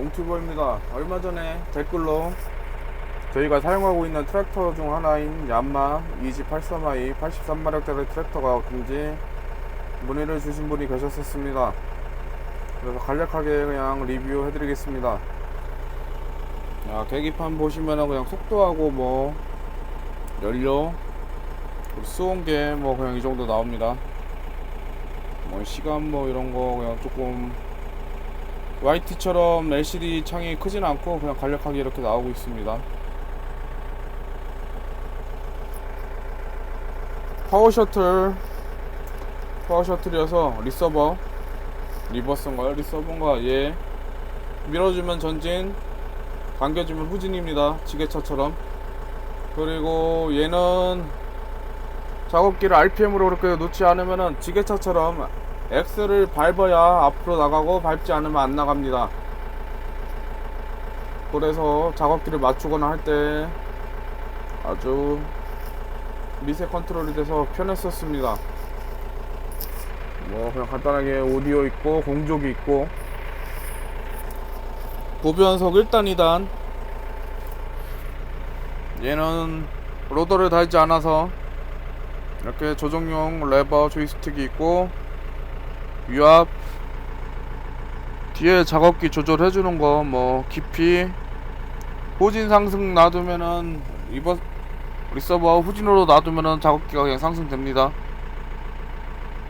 롱튜버입니다. 얼마 전에 댓글로 저희가 사용하고 있는 트랙터 중 하나인 얀마 2832 83마력짜리 트랙터가 금지 문의를 주신 분이 계셨었습니다. 그래서 간략하게 그냥 리뷰 해드리겠습니다. 자, 계기판 보시면은 그냥 속도하고 뭐 연료 수온계 뭐 그냥 이 정도 나옵니다. 뭐 시간 뭐 이런 거 그냥 조금 YT처럼 LCD 창이 크진 않고 그냥 간략하게 이렇게 나오고 있습니다. 파워 셔틀 파워 셔틀이어서 리서버 리버스인가요? 리서버인가? 예 밀어주면 전진 당겨주면 후진입니다 지게차처럼 그리고 얘는 작업기를 RPM으로 그렇게 놓지 않으면은 지게차처럼 X를 밟아야 앞으로 나가고 밟지 않으면 안 나갑니다. 그래서 작업기를 맞추거나 할 때 아주 미세 컨트롤이 돼서 편했었습니다. 뭐 그냥 간단하게 오디오 있고 공조기 있고 고변석 1단 2단 얘는 로더를 달지 않아서 이렇게 조정용 레버 조이스틱이 있고 유압 뒤에 작업기 조절해주는 거 뭐 깊이 후진 상승 놔두면은 리버 리서버 후진으로 놔두면은 작업기가 그냥 상승됩니다.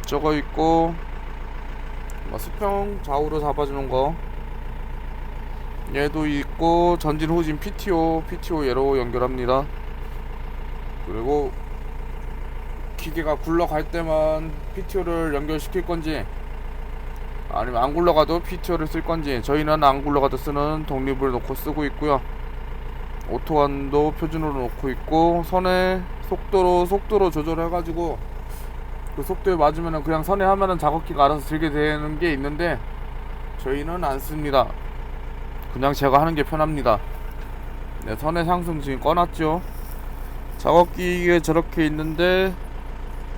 저거 있고 뭐 수평 좌우로 잡아주는 거 얘도 있고 전진 후진 PTO PTO 얘로 연결합니다. 그리고 기계가 굴러갈 때만 PTO를 연결시킬 건지 아니면 안 굴러가도 PTO를 쓸 건지. 저희는 안 굴러가도 쓰는 독립을 놓고 쓰고 있고요. 오토환도 표준으로 놓고 있고 선에 속도로 속도로 조절해 가지고 그 속도에 맞으면은 그냥 선에 하면은 작업기가 알아서 들게 되는 게 있는데 저희는 안 씁니다. 그냥 제가 하는 게 편합니다. 네, 선의 상승 지금 꺼놨죠? 작업기에 저렇게 있는데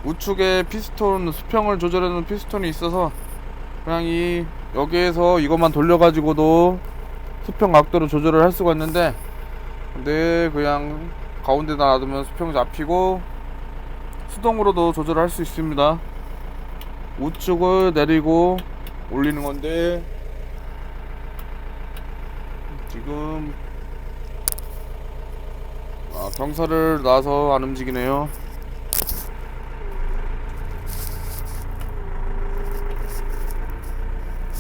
우측에 피스톤 수평을 조절하는 피스톤이 있어서 그냥 이 여기에서 이것만 돌려가지고도 수평 각도를 조절을 할 수가 있는데 근데 그냥 가운데다 놔두면 수평 잡히고 수동으로도 조절할 수 있습니다. 우측을 내리고 올리는 건데 지금 아, 경사를 놔서 안 움직이네요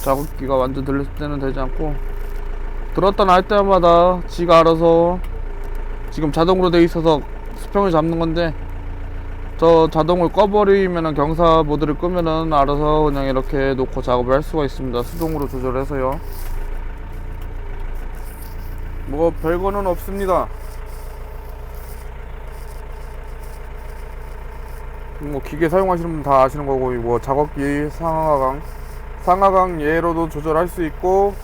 작업기가 완전 들렸을 때는 되지 않고 들었다 날 때마다 지가 알아서 지금 자동으로 돼 있어서 수평을 잡는 건데 저 자동을 꺼버리면은 경사 모드를 끄면은 알아서 그냥 이렇게 놓고 작업을 할 수가 있습니다. 수동으로 조절해서요. 뭐 별거는 없습니다. 뭐 기계 사용하시는 분 다 아시는 거고 뭐 작업기 상하강 상하강 예로도 조절할 수 있고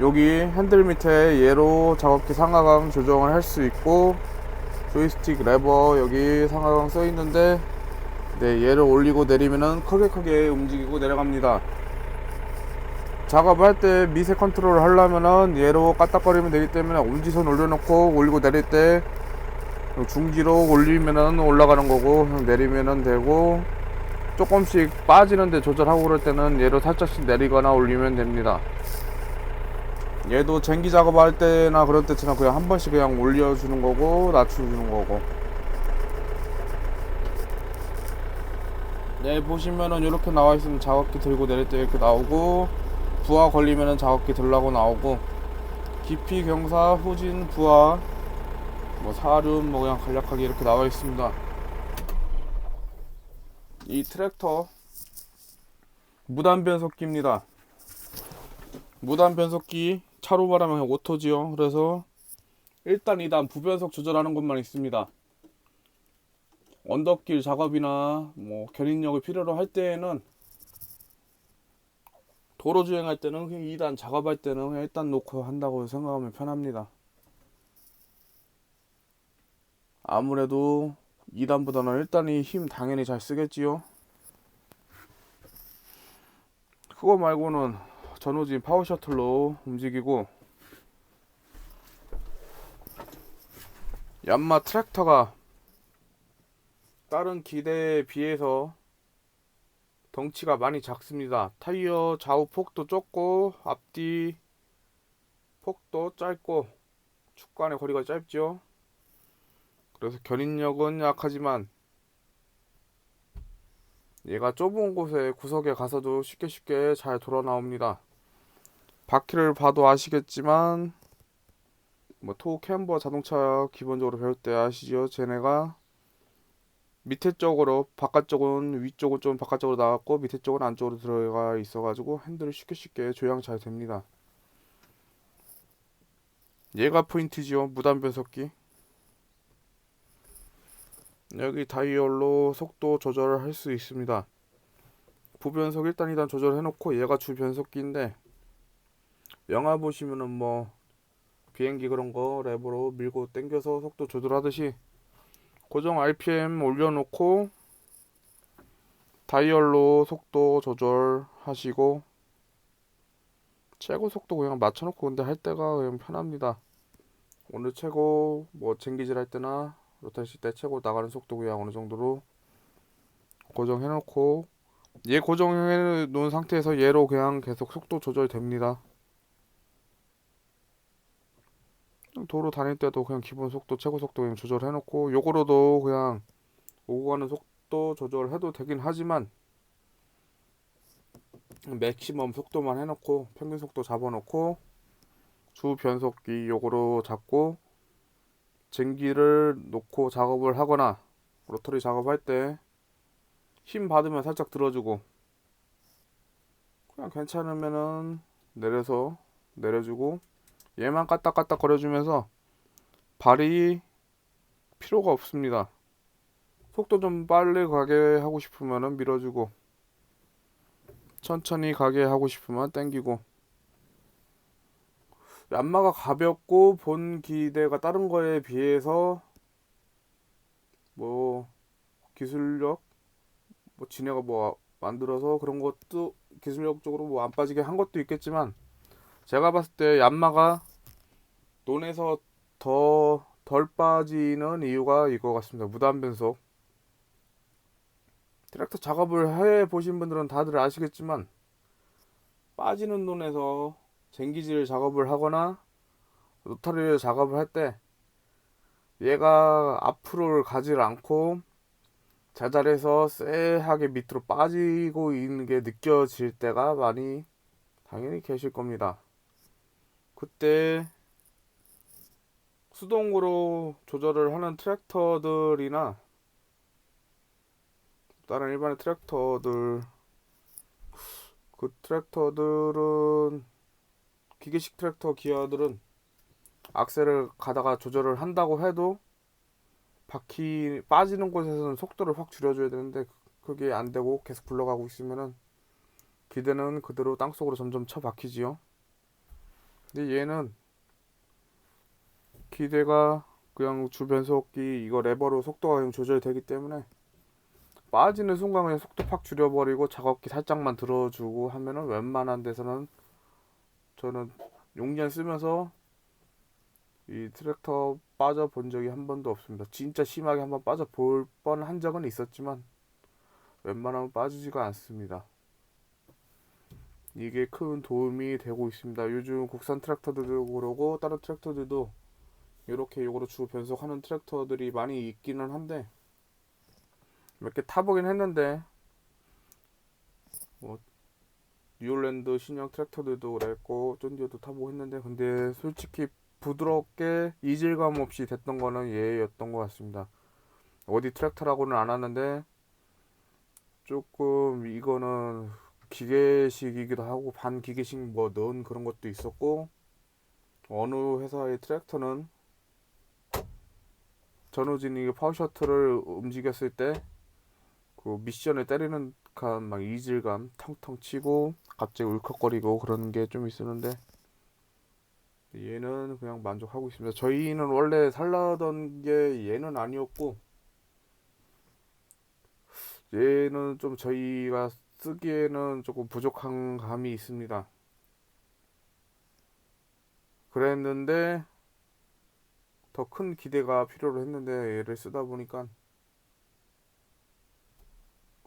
여기 핸들 밑에 예로 작업기 상하강 조정을 할 수 있고 조이스틱 레버 여기 상하강 써 있는데 네 얘를 올리고 내리면은 크게 크게 움직이고 내려갑니다. 작업할 때 미세 컨트롤을 하려면은 얘로 까딱거리면 되기 때문에 엄지손 올려놓고 올리고 내릴 때 중지로 올리면은 올라가는 거고 내리면은 되고 조금씩 빠지는데 조절하고 그럴 때는 얘로 살짝씩 내리거나 올리면 됩니다. 얘도 쟁기 작업할 때나 그럴 때처럼 그냥 한 번씩 그냥 올려주는 거고 낮춰주는 거고. 네 보시면은 이렇게 나와 있으면 작업기 들고 내릴 때 이렇게 나오고 부하 걸리면은 작업기 들라고 나오고 깊이 경사 후진 부하 뭐 사륜 뭐 그냥 간략하게 이렇게 나와 있습니다. 이 트랙터 무단 변속기입니다. 무단 변속기 차로 말하면 오토지요. 그래서 1단, 2단 부변속 조절하는 것만 있습니다. 언덕길 작업이나 뭐 견인력을 필요로 할 때에는 도로 주행할 때는 그냥 2단 작업할 때는 그냥 1단 놓고 한다고 생각하면 편합니다. 아무래도 2단보다는 1단이 힘 당연히 잘 쓰겠지요. 그거 말고는 전호진 파워 셔틀로 움직이고 얀마 트랙터가 다른 기대에 비해서 덩치가 많이 작습니다. 타이어 좌우 폭도 좁고 앞뒤 폭도 짧고 축간의 거리가 짧죠. 그래서 견인력은 약하지만 얘가 좁은 곳에 구석에 가서도 쉽게 쉽게 잘 돌아 나옵니다. 바퀴를 봐도 아시겠지만 뭐토 캠버 자동차 기본적으로 배울 때 아시죠? 쟤네가 밑에 쪽으로 바깥쪽은 위쪽은 좀 바깥쪽으로 나갔고 밑에 쪽은 안쪽으로 들어가 있어가지고 핸들을 쉽게 쉽게 조향 잘 됩니다. 얘가 포인트지요. 무단 변속기. 여기 다이얼로 속도 조절을 할 수 있습니다. 부변속 1단 2단 조절해 놓고 얘가 주 변속기인데 영화 보시면은 뭐 비행기 그런 거 랩으로 밀고 당겨서 속도 조절하듯이 고정 RPM 올려놓고 다이얼로 속도 조절하시고 최고 속도 그냥 맞춰놓고 근데 할 때가 그냥 편합니다. 오늘 최고 뭐 쟁기질 할 때나 로테시 때 최고 나가는 속도 그냥 어느 정도로 고정해놓고 얘 고정해 놓은 상태에서 얘로 그냥 계속 속도 조절됩니다. 도로 다닐 때도 그냥 기본 속도 최고 속도 그냥 조절해 놓고 요거로도 그냥 오고 가는 속도 조절해도 되긴 하지만 맥시멈 속도만 해놓고 평균 속도 잡아놓고 주 변속기 요거로 잡고 쟁기를 놓고 작업을 하거나 로터리 작업할 때 힘 받으면 살짝 들어주고 그냥 괜찮으면은 내려서 내려주고 얘만 까딱까딱 거려주면서 발이 필요가 없습니다. 속도 좀 빨리 가게 하고 싶으면은 밀어주고 천천히 가게 하고 싶으면 땡기고 얀마가 가볍고 본 기대가 다른 거에 비해서 뭐 기술력 뭐 지네가 뭐 만들어서 그런 것도 기술력적으로 뭐 안 빠지게 한 것도 있겠지만 제가 봤을 때 얀마가 논에서 더 덜 빠지는 이유가 이거 같습니다. 무단 변속. 트랙터 작업을 해 보신 분들은 다들 아시겠지만 빠지는 논에서 쟁기질 작업을 하거나 로타리를 작업을 할 때 얘가 앞으로를 가지 않고 자잘해서 쎄하게 밑으로 빠지고 있는 게 느껴질 때가 많이 당연히 계실 겁니다. 그때 수동으로 조절을 하는 트랙터들이나 다른 일반의 트랙터들 그 트랙터들은 기계식 트랙터 기어들은 악셀을 가다가 조절을 한다고 해도 바퀴 빠지는 곳에서는 속도를 확 줄여줘야 되는데 그게 안 되고 계속 굴러가고 있으면은 기대는 그대로 땅속으로 점점 쳐 박히지요. 근데 얘는 기대가 그냥 주변속기 이거 레버로 속도가 그냥 조절되기 때문에 빠지는 순간 그냥 속도 팍 줄여버리고 작업기 살짝만 들어주고 하면은 웬만한 데서는 저는 용량 쓰면서 이 트랙터 빠져 본 적이 한 번도 없습니다. 진짜 심하게 한번 빠져 볼 뻔 한 적은 있었지만 웬만하면 빠지지가 않습니다. 이게 큰 도움이 되고 있습니다. 요즘 국산 트랙터들도 그러고 다른 트랙터들도 이렇게 요거로 주 변속하는 트랙터들이 많이 있기는 한데 몇 개 타보긴 했는데 뭐 뉴올랜드 신형 트랙터들도 그랬고 쫀디오도 타보고 했는데 근데 솔직히 부드럽게 이질감 없이 됐던 거는 얘였던 것 같습니다. 어디 트랙터라고는 안 하는데 조금 이거는 기계식이기도 하고 반기계식 뭐 넣은 그런 것도 있었고 어느 회사의 트랙터는 전우진이 파워셔틀을 움직였을 때 그 미션을 때리는 듯한 이질감 텅텅 치고 갑자기 울컥거리고 그런 게 좀 있었는데 얘는 그냥 만족하고 있습니다. 저희는 원래 살라던 게 얘는 아니었고 얘는 좀 저희가 쓰기에는 조금 부족한 감이 있습니다. 그랬는데 더 큰 기대가 필요로 했는데 얘를 쓰다 보니까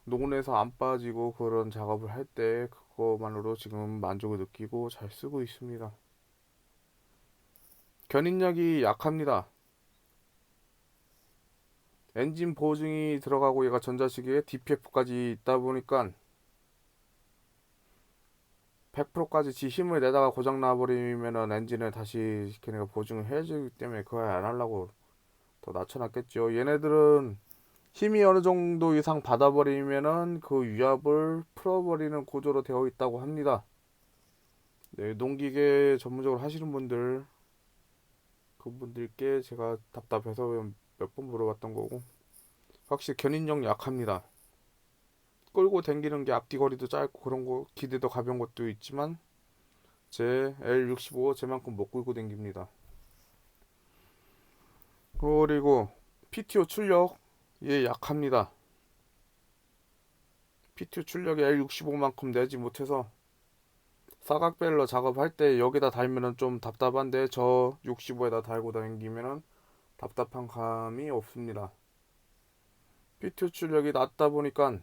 녹음에서 안 빠지고 그런 작업을 할 때 그거만으로 지금 만족을 느끼고 잘 쓰고 있습니다. 견인력이 약합니다. 엔진 보증이 들어가고 얘가 전자식에 DPF까지 있다 보니까 100%까지 지 힘을 내다가 고장 나버리면은 엔진을 다시 걔네가 보증을 해주기 때문에 그거 안 하려고 더 낮춰놨겠죠. 얘네들은 힘이 어느 정도 이상 받아버리면은 그 위압을 풀어버리는 구조로 되어 있다고 합니다. 네, 농기계 전문적으로 하시는 분들 그분들께 제가 답답해서 몇 번 물어봤던 거고 확실히 견인력 약합니다. 끌고 당기는 게 앞뒤 거리도 짧고 그런 거 기대도 가벼운 것도 있지만 제 L65 제만큼 못 끌고 당깁니다. 그리고 PTO 출력 예 약합니다. PTO 출력이 L65만큼 내지 못해서 사각벨러 작업할 때 여기다 달면은 좀 답답한데 저 65에다 달고 다니면은 답답한 감이 없습니다. PTO 출력이 낮다 보니까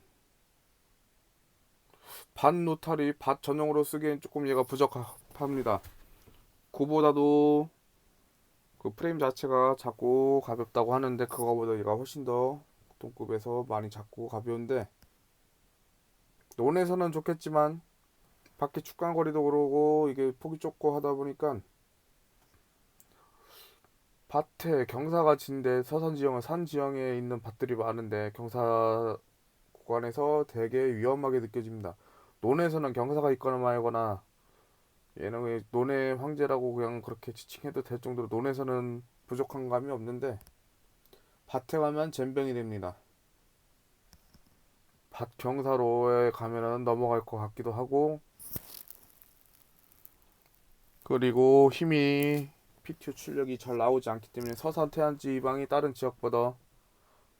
반 노탈이 밭 전용으로 쓰기엔 조금 얘가 부적합합니다. 구보다도 그 프레임 자체가 작고 가볍다고 하는데 그거보다 얘가 훨씬 더 동급에서 많이 작고 가벼운데 논에서는 좋겠지만 밖에 축간거리도 그러고 이게 폭이 좁고 하다 보니까 밭에 경사가 진데 서산 지형은 산 지형에 있는 밭들이 많은데 경사 구간에서 되게 위험하게 느껴집니다. 논에서는 경사가 있거나 말거나 얘는 그냥 논의 황제라고 그냥 그렇게 지칭해도 될 정도로 논에서는 부족한 감이 없는데 밭에 가면 잼병이 됩니다. 밭 경사로에 가면은 넘어갈 것 같기도 하고 그리고 힘이 PTO 출력이 잘 나오지 않기 때문에 서산 태안 지방이 다른 지역보다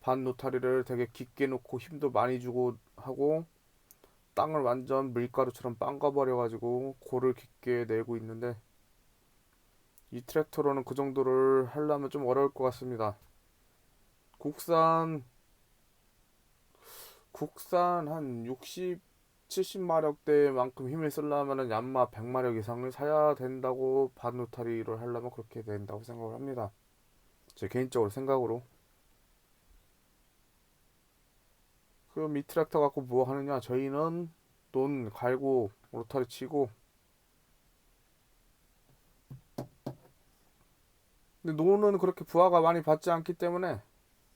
반 노타리를 되게 깊게 놓고 힘도 많이 주고 하고 땅을 완전 밀가루처럼 빵가버려 가지고 골을 깊게 내고 있는데 이 트랙터로는 그 정도를 하려면 좀 어려울 것 같습니다. 국산 국산 한 60, 70마력대만큼 힘을 쓰려면은 얀마 100마력 이상을 사야 된다고 반노타리를 하려면 그렇게 된다고 생각을 합니다. 제 개인적으로 생각으로. 그럼 이 트랙터 갖고 뭐 하느냐? 저희는 논 갈고 로타리 치고. 근데 논은 그렇게 부하가 많이 받지 않기 때문에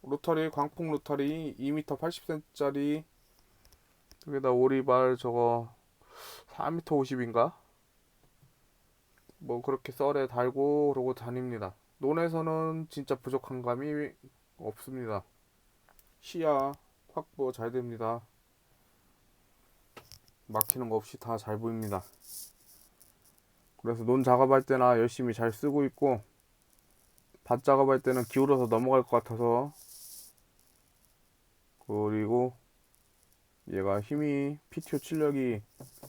로터리 광폭 로터리 2m 80cm짜리 여기다 오리발 저거 4m 50인가? 뭐 그렇게 썰에 달고 그러고 다닙니다. 논에서는 진짜 부족한 감이 없습니다. 시야 확보 잘 됩니다. 막히는 거 없이 다 잘 보입니다. 그래서 논 작업할 때나 열심히 잘 쓰고 있고 밭 작업할 때는 기울어서 넘어갈 것 같아서 그리고 얘가 힘이 PTO 출력이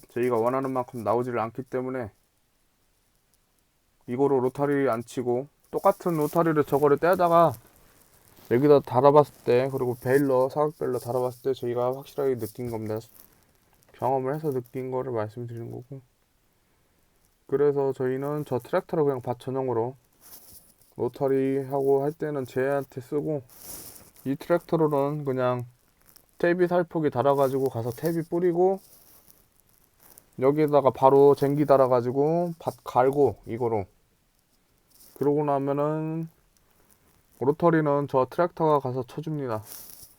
저희가 원하는 만큼 나오지를 않기 때문에 이거로 로타리 안 치고 똑같은 로타리를 저거를 떼다가 여기다 달아봤을 때 그리고 베일러 사각벨러 달아봤을 때 저희가 확실하게 느낀 겁니다. 경험을 해서 느낀 거를 말씀드리는 거고. 그래서 저희는 저 트랙터를 그냥 밭 전용으로 로타리 하고 할 때는 쟤한테 쓰고 이 트랙터로는 그냥 탭이 살폭이 달아가지고 가서 탭이 뿌리고 여기에다가 바로 쟁기 달아가지고 밭 갈고 이거로. 그러고 나면은 로터리는 저 트랙터가 가서 쳐줍니다.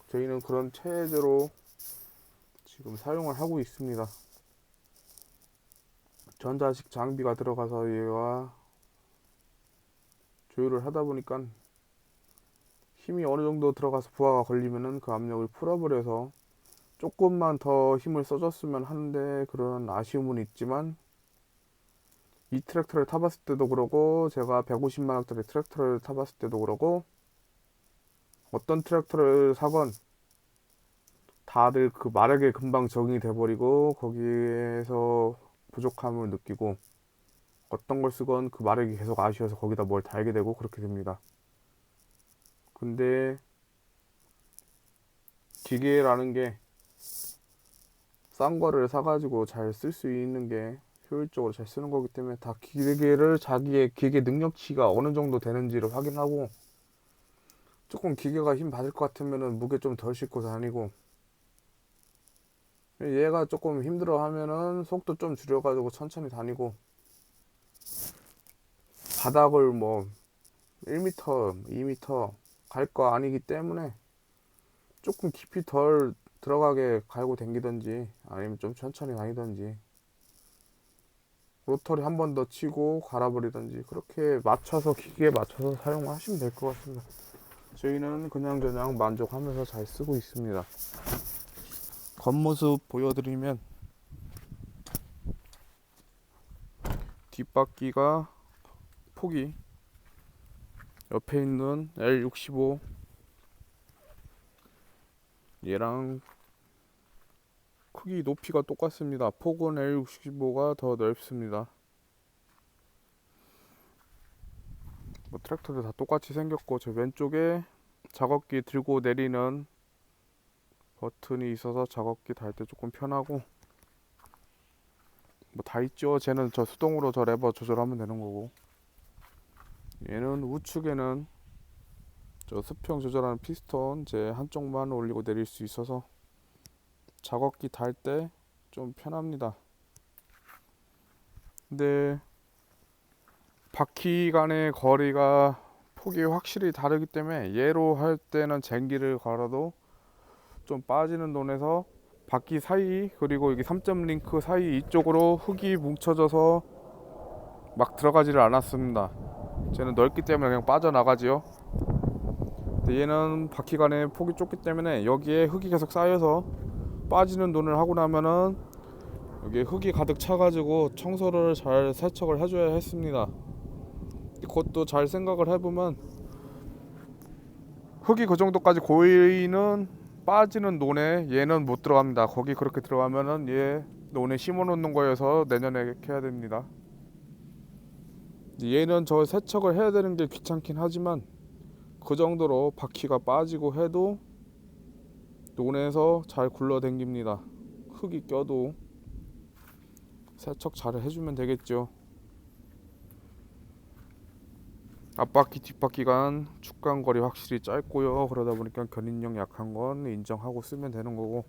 저희는 그런 체제로 지금 사용을 하고 있습니다. 전자식 장비가 들어가서 얘가 조율을 하다 보니까 힘이 어느 정도 들어가서 부하가 걸리면은 그 압력을 풀어버려서 조금만 더 힘을 써줬으면 하는데 그런 아쉬움은 있지만 이 트랙터를 타봤을 때도 그러고 제가 150만원짜리 트랙터를 타봤을 때도 그러고 어떤 트랙터를 사건 다들 그 마력에 금방 적응이 돼버리고 거기에서 부족함을 느끼고 어떤 걸 쓰건 그 마력이 계속 아쉬워서 거기다 뭘 달게 되고 그렇게 됩니다. 근데 기계라는 게 싼 거를 사가지고 잘 쓸 수 있는 게 효율적으로 잘 쓰는 거기 때문에 다 기계를 자기의 기계 능력치가 어느 정도 되는지를 확인하고 조금 기계가 힘 받을 것 같으면은 무게 좀 덜 싣고 다니고. 얘가 조금 힘들어 하면은 속도 좀 줄여가지고 천천히 다니고. 바닥을 뭐 1m, 2m 갈 거 아니기 때문에 조금 깊이 덜 들어가게 갈고 댕기던지 아니면 좀 천천히 다니던지. 로터리 한 번 더 치고 갈아버리던지 그렇게 맞춰서 기계에 맞춰서 사용하시면 될 것 같습니다. 저희는 그냥 저냥 만족하면서 잘 쓰고 있습니다. 겉모습 보여드리면 뒷바퀴가 폭이 옆에 있는 L65 얘랑 크기 높이가 똑같습니다. 폭은 L65가 더 넓습니다. 뭐 트랙터들 다 똑같이 생겼고 저 왼쪽에 작업기 들고 내리는 버튼이 있어서 작업기 달 때 조금 편하고 뭐 다 있죠. 쟤는 저 수동으로 저 레버 조절하면 되는 거고 얘는 우측에는 저 수평 조절하는 피스톤 제 한쪽만 올리고 내릴 수 있어서 작업기 달 때 좀 편합니다. 근데 바퀴 간의 거리가 폭이 확실히 다르기 때문에 얘로 할 때는 쟁기를 걸어도 좀 빠지는 돈에서 바퀴 사이 그리고 여기 3점 링크 사이 이쪽으로 흙이 뭉쳐져서 막 들어가지를 않았습니다. 쟤는 넓기 때문에 그냥 빠져나가지요. 근데 얘는 바퀴 간의 폭이 좁기 때문에 여기에 흙이 계속 쌓여서 빠지는 돈을 하고 나면은 여기 흙이 가득 차가지고 청소를 잘 세척을 해줘야 했습니다. 그것도 잘 생각을 해보면 흙이 그 정도까지 고이는 빠지는 논에 얘는 못 들어갑니다. 거기 그렇게 들어가면은 얘 논에 심어 놓는 거여서 내년에 해야 됩니다. 얘는 저 세척을 해야 되는 게 귀찮긴 하지만 그 정도로 바퀴가 빠지고 해도 논에서 잘 굴러댕깁니다. 흙이 껴도 세척 잘 해주면 되겠죠. 앞바퀴 뒷바퀴간 축간 거리 확실히 짧고요. 그러다 보니까 견인력 약한 건 인정하고 쓰면 되는 거고.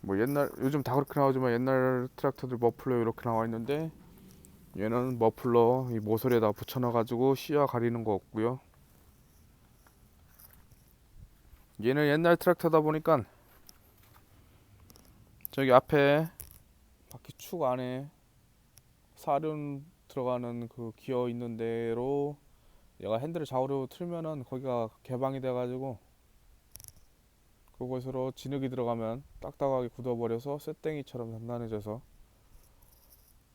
뭐 옛날 요즘 다 그렇게 나오지만 옛날 트랙터들 머플러 이렇게 나와 있는데 얘는 머플러 이 모서리에다 붙여놔 가지고 시야 가리는 거 없고요. 얘는 옛날 트랙터다 보니까 저기 앞에 바퀴 축 안에 사륜 들어가는 그 기어 있는 대로 얘가 핸들을 좌우로 틀면은 거기가 개방이 돼 가지고 그곳으로 진흙이 들어가면 딱딱하게 굳어버려서 쇠땡이처럼 단단해져서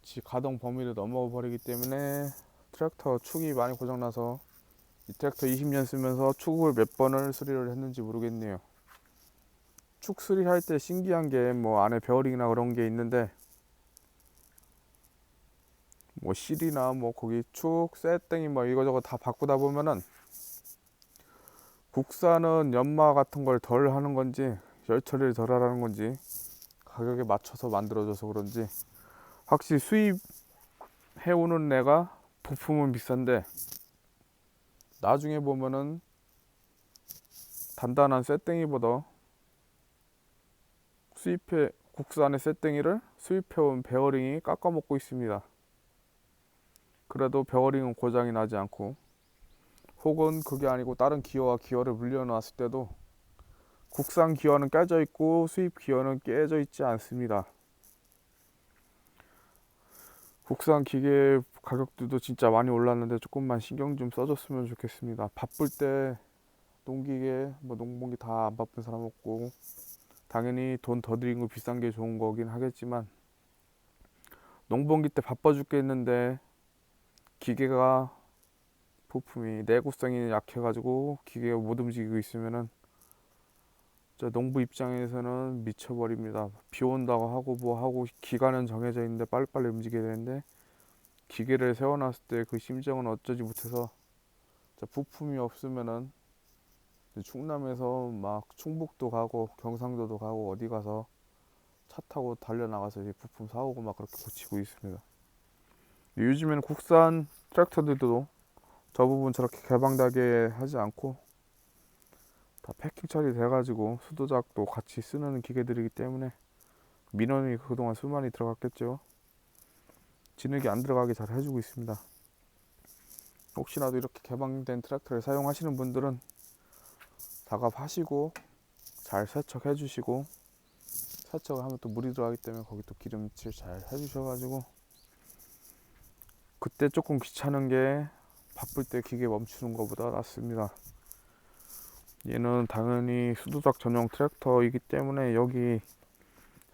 지 가동 범위를 넘어 버리기 때문에 트랙터 축이 많이 고장나서 이 트랙터 20년 쓰면서 축을 몇 번을 수리를 했는지 모르겠네요. 축 수리할 때 신기한 게 뭐 안에 베어링이나 그런 게 있는데 뭐 실이나 뭐 거기 축, 쇠땡이 뭐 이거저거 다 바꾸다 보면은 국산은 연마 같은 걸 덜 하는 건지 열 처리를 덜 하라는 건지 가격에 맞춰서 만들어져서 그런지 확실히 수입해 오는 애가 부품은 비싼데 나중에 보면은 단단한 쇠땡이보다 수입해 국산의 쇠땡이를 수입해온 베어링이 깎아먹고 있습니다. 그래도 베어링은 고장이 나지 않고 혹은 그게 아니고 다른 기어와 기어를 물려놨을 때도 국산 기어는 깨져 있고 수입 기어는 깨져 있지 않습니다. 국산 기계 가격들도 진짜 많이 올랐는데 조금만 신경 좀 써줬으면 좋겠습니다. 바쁠 때 농기계, 뭐 농번기 다 안 바쁜 사람 없고 당연히 돈더 들인 거 비싼 게 좋은 거긴 하겠지만 농번기 때 바빠 죽겠는데 기계가 부품이 내구성이 약해가지고 기계가 못 움직이고 있으면은 진짜 농부 입장에서는 미쳐버립니다. 비 온다고 하고 뭐 하고 기간은 정해져 있는데 빨리빨리 움직여야 되는데 기계를 세워놨을 때 그 심정은 어쩌지 못해서 부품이 없으면은 충남에서 막 충북도 가고 경상도도 가고 어디 가서 차 타고 달려 나가서 이제 부품 사오고 막 그렇게 고치고 있습니다. 요즘에는 국산 트랙터들도 저 부분 저렇게 개방되게 하지 않고 다 패킹 처리 돼가지고 수도작도 같이 쓰는 기계들이기 때문에 민원이 그동안 수많이 들어갔겠죠. 진흙이 안 들어가게 잘 해주고 있습니다. 혹시라도 이렇게 개방된 트랙터를 사용하시는 분들은 작업하시고 잘 세척해 주시고 세척을 하면 또 물이 들어가기 때문에 거기 또 기름칠 잘 해주셔가지고 그때 조금 귀찮은 게 바쁠 때 기계 멈추는 것보다 낫습니다. 얘는 당연히 수도작 전용 트랙터이기 때문에 여기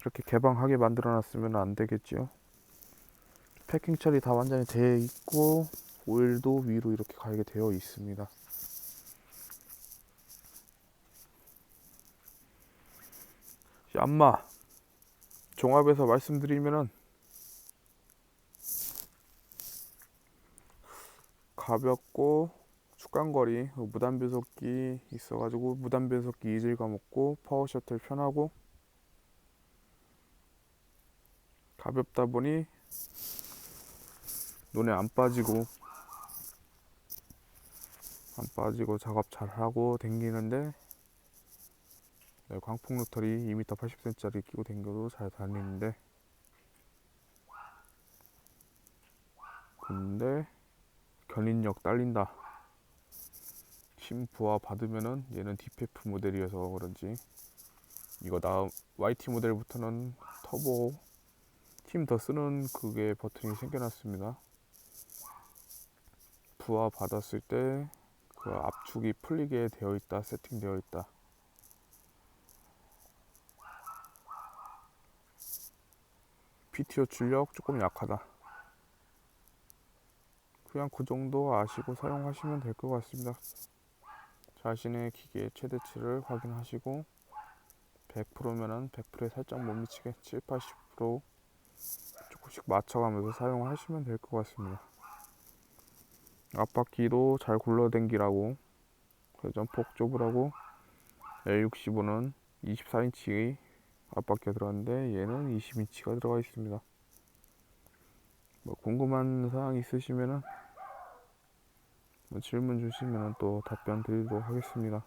이렇게 개방하게 만들어 놨으면 안 되겠지요. 패킹 처리 다 완전히 되어 있고 오일도 위로 이렇게 가게 되어 있습니다. 안마 종합에서 말씀드리면은 가볍고 축간거리 무단 변속기 있어가지고 무단 변속기 이질감 없고 파워 셔틀 편하고 가볍다 보니 눈에 안 빠지고 안 빠지고 작업 잘 하고 댕기는데 네, 광폭 로터리 2m 80cm짜리 끼고 댕겨도 잘 다니는데 근데 견인력 딸린다. 심부하 받으면은 얘는 DPF 모델이어서 그런지 이거 나 YT 모델부터는 터보. 힘더 쓰는 그게 버튼이 생겨났습니다. 부하 받았을 때 그 압축이 풀리게 되어 있다. 세팅되어 있다. PTO 출력 조금 약하다. 그냥 그 정도 아시고 사용하시면 될 것 같습니다. 자신의 기계의 최대치를 확인하시고 100%면은 100%에 살짝 못 미치게 7, 80% 조금씩 맞춰가면서 사용하시면 될 것 같습니다. 앞바퀴도 잘 굴러댕기라고 회전폭 좁으라고 L65는 24인치 앞바퀴가 들어갔는데 얘는 20인치가 들어가 있습니다. 뭐 궁금한 사항 있으시면은 뭐 질문 주시면 또 답변 드리도록 하겠습니다.